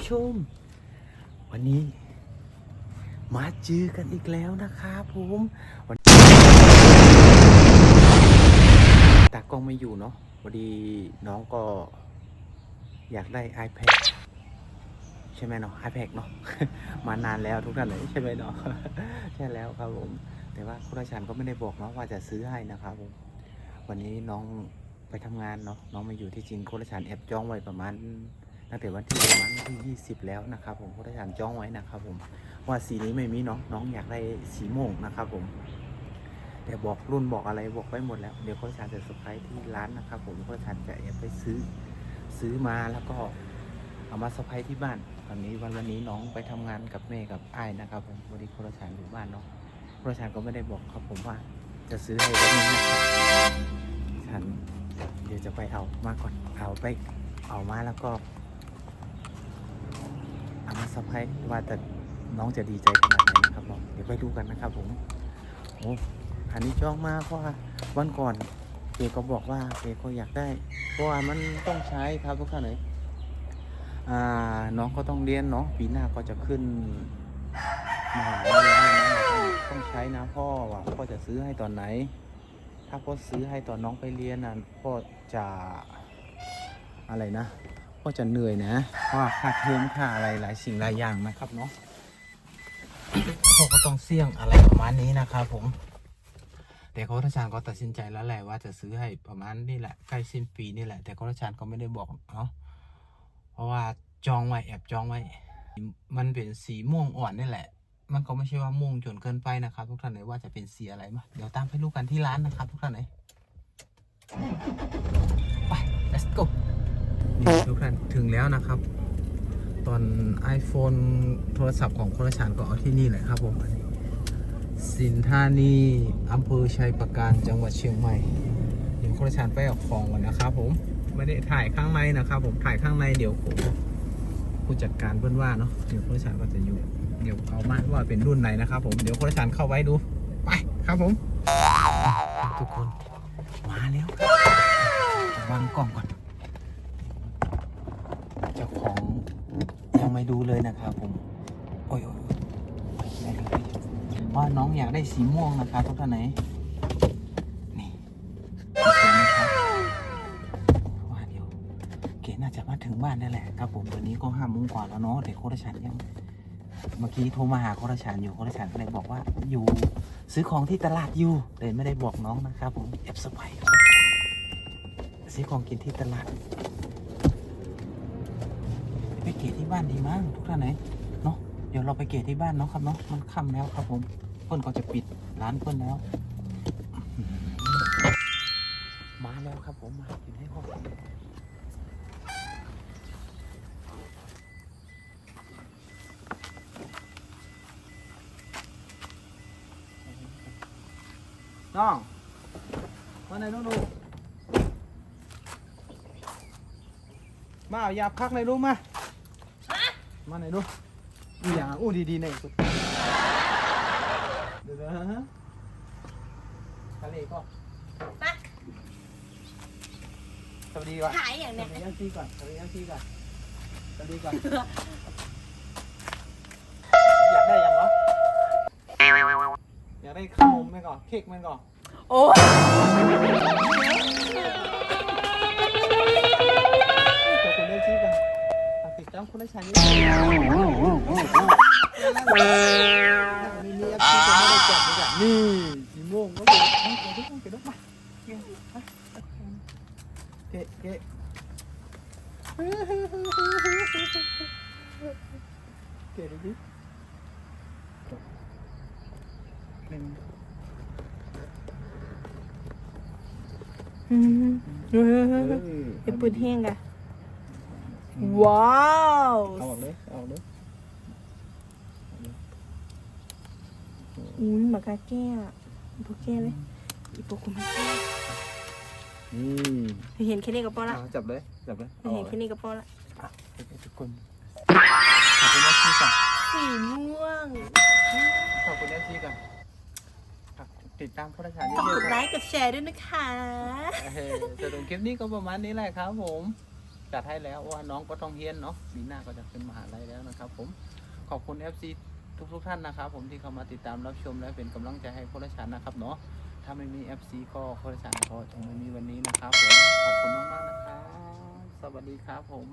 ผู้ชม วันนี้ มาเจอกันอีกแล้วนะครับผมวันตากล้องไม่อยู่เนาะพอดีน้องก็อยากได้ iPad ใช่ไหมเนาะ iPad เนาะ มานานแล้วทุกท่านเลยใช่ไหมเนาะ ใช่แล้วครับผม แต่ว่าคุณราชันก็ไม่ได้บอกเนาะว่าจะซื้อให้นะครับผม วันนี้น้องไปทำงานเนาะ น้องมาอยู่ที่จริงคุณราชันแอบจ้องไว้ประมาณ ตั้งแต่วันที่ประมาณวันที่ 20 แล้วนะครับ ผมคุณราชันจ้องไว้นะครับ ผมว่าสีนี้ไม่มีเนาะน้องอยากได้สีม่วงนะครับ ผมแต่บอกรุ่นบอกอะไรบอกไว้หมดแล้ว เดี๋ยวคุณราชันจะเซอร์ไพรส์ที่ร้านนะครับ ผมคุณราชันจะแอบไปซื้อซื้อมาแล้วก็เอามาเซอร์ไพรส์ที่บ้านตอนนี้วันวันนี้น้องไปทำงานกับแม่กับไอ้นะครับ ผมวันนี้คุณราชันอยู่บ้านเนาะคุณราชันก็ไม่ได้บอกครับ ผมว่าจะซื้อให้วันนี้นะครับฉันเดี๋ยวจะไปเอามาก่อนเอาไปเอามาแล้วก็ มาสะพายว่าแต่น้องจะดีใจขนาดไหนนะครับผมเดี๋ยวไปดูกันนะครับผมโอ้อันนี้จ้องมากเพราะว่าวันก่อนเกก็บอกว่าเกก็อยากได้ เพราะว่ามันต้องใช้ครับทุกท่านเลยอ่าน้องก็ต้องเรียนเนาะปีหน้าก็จะขึ้นมหาวิทยาลัยต้องใช้นะพ่อว่าพ่อจะซื้อให้ตอนไหน ถ้าพ่อซื้อให้ตอนน้องไปเรียนน่ะพ่อจะอะไรนะ ก็จะเหนื่อยนะเพราะว่าค่าเทอมค่าอะไรหลายสิ่งหลายอย่างนะครับเนาะเขาก็ต้องเสี่ยงอะไรประมาณนี้นะครับผม แต่โค้ชอาจารย์ก็ตัดสินใจแล้วแหละว่าจะซื้อให้ประมาณนี่แหละใกล้สิ้นปีนี่แหละ แต่โค้ชอาจารย์ก็ไม่ได้บอกเนาะเพราะว่าจองไว้แอบจองไว้ มันเป็นสีม่วงอ่อนนี่แหละ มันก็ไม่ใช่ว่าม่วงจนเกินไปนะครับ ทุกท่านเลยว่าจะเป็นสีอะไรมาเดี๋ยวตามไปดูกันที่ร้านนะครับ ทุกท่านเลยไป let's go นี่ทุกท่านถึงแล้วนะครับ ตอน iPhone โทรศัพท์ของคนละชานก็เอาที่นี่แหละครับผมอันนี้สินธานีอำเภอชัยประการจังหวัดเชียงใหม่เดี๋ยวคนละชานไปเอาของก่อนนะครับผมไม่ได้ถ่ายข้างในนะครับ ผมถ่ายข้างในเดี๋ยวผมผู้จัดการเพื่อนว่าเนาะเดี๋ยวคนละชานก็จะอยู่เดี๋ยวเอามาว่าเป็นรุ่นไหนนะครับผมเดี๋ยวคนละชานเข้าไว้ดูไปครับผม ทุกคนมาแล้วครับวางกล้องก่อน เจ้าของ ยังไม่ดูเลยนะครับผม โอ้ยว่าน้องอยากได้สีม่วงนะครับทุกท่านไหน นี่ว่าเดี๋ยวเก๋น่าจะมาถึงบ้านนั่นแหละครับผมตอนนี้ก็ห้าโมงกว่าแล้วเนาะแต่โคตรชันยังเมื่อกี้โทรมาหาโคตรชันอยู่โคตรชันก็เลยบอกว่าอยู่ซื้อของที่ตลาดอยู่เลยไม่ได้บอกน้องนะครับผมแอบสบายซื้อของกินที่ตลาด ไปเกตที่บ้านดีมั้งทุกท่านไหนเนาะเดี๋ยวเราไปเกตที่บ้านเนาะครับเนาะมันค่ำแล้วครับผมเพื่อนก็จะปิดร้านเพื่อนแล้ว มาแล้วครับผมมาอยู่ในห้องน้องมาไหนน้องดูมาเอายาพักในอยรู้มา มาไหนอยดูอีอย่างอะอู้ดีๆหน่อยสุดเดี๋ยวๆฮะทะเลก็มาสวัสดีก่อนถ่ายอย่างสเนี้วัยสดียังซีก่อนสวัสดียังซีก่อนสวัสดีก่อนอยากได้ยังเหรออยากได้ขนมไหมก่อนเค้กไหมก่อนโอ้ย เกะเกะเกะดูดิหนึ่งอืมเฮ้ยไอ้ปืนแห้งอะว้าวเอาออกเลยเอาออกเลยอืมหมากาแก้อะพวกแก้เลยอีพวกคุณแม่ เห็นแค่นี้ก็พอละจับเลยจับเลยเห็นแค่นี้ก็พอละทุกคนขอบคุณแม่ชีก่อสีม่วงขอบคุณแม่ชีก่ะติดตามพวกเราเยฝากกอะดๆไลครับค์กดแชร์ด้วยนะคะจะอแตรงคลิปนี้ก็ประมาณนี้แหละครับผมจัดให้แล้วว่าน้องก็ต้องเฮียนเนาะปีหน้าก็จะเป็นมหาลัยแล้วนะครับ ผมขอบคุณ FC ทุกๆท่านนะครับผมที่เข้ามาติดตามรับชมและเป็นกำลังใจให้พวกเรานะครับเนาะ ถ้าไม่มีแอปซีก็ขอตรสารก็คงไม่มีวันนี้นะครับผม ขอบคุณมาก ๆ นะครับ สวัสดีครับผม